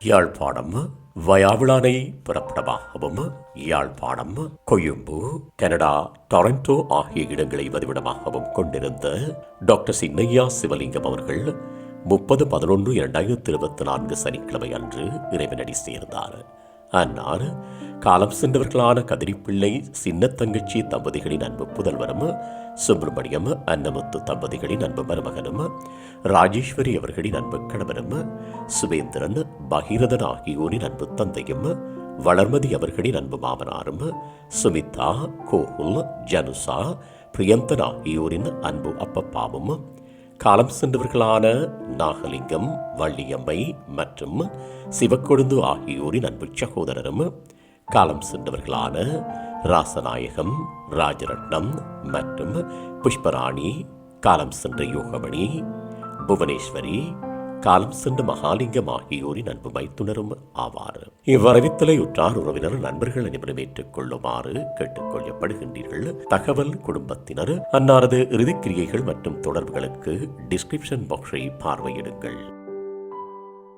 யாழ்ப்பாணம் வயாவிளானை பிறப்பிடமாகவும் Yazhpanam Colombo Canada Toronto ஆகிய இடங்களை வதிவிடமாகவும் கொண்டிருந்த டாக்டர் சின்னையா சிவலிங்கம் அவர்கள் முப்பது பதினொன்று இரண்டாயிரத்தி இருபத்தி நான்கு சனிக்கிழமை அன்று இறைவனடி சேர்ந்தார். அன்னார் காலம் சென்றவர்களான கதிரிப்பிள்ளை சின்ன தங்கச்சி தம்பதிகளின் அன்பு புதல்வரும் சுப்பிரமணியம் அன்னமுத்து தம்பதிகளின் அன்பு மருமகனும் ராஜேஸ்வரி அவர்களின் அன்பு கணவனும் சுபேந்திரன் பகீரதன் ஆகியோரின் அன்பு தந்தையும் வளர்மதி அவர்களின் அன்பு மாமனாரும் சுமிதா கோகுல் ஜனுசா பிரியந்தன் ஆகியோரின் அன்பு அப்பப்பாவும். காலம் சென்றவர்களான நாகலிங்கம் வள்ளியம்மை மற்றும் சிவக்கொழுந்து ஆகியோரின் அன்பு சகோதரரும் காலம் சென்றவர்களான ராசநாயகம் ராஜரட்னம் மற்றும் புஷ்பராணி காலம் சென்ற யோகமணி புவனேஸ்வரி காலம் சென்ற மகாலிங்கம் ஆகியோரின் அன்பு மைத்துணரும் ஆவார். இவ்வரவித்தலை உற்றார் உறவினர் நண்பர்கள் அனைவரும் ஏற்றுக் கொள்ளுமாறு கேட்டுக்கொள்ளப்படுகின்றீர்கள். தகவல் குடும்பத்தினர் அன்னாரது இறுதிக்கிரியைகள் மற்றும் தொடர்புகளுக்கு டிஸ்கிரிப்ஷன் பாக்ஸை பார்வையிடுங்கள்.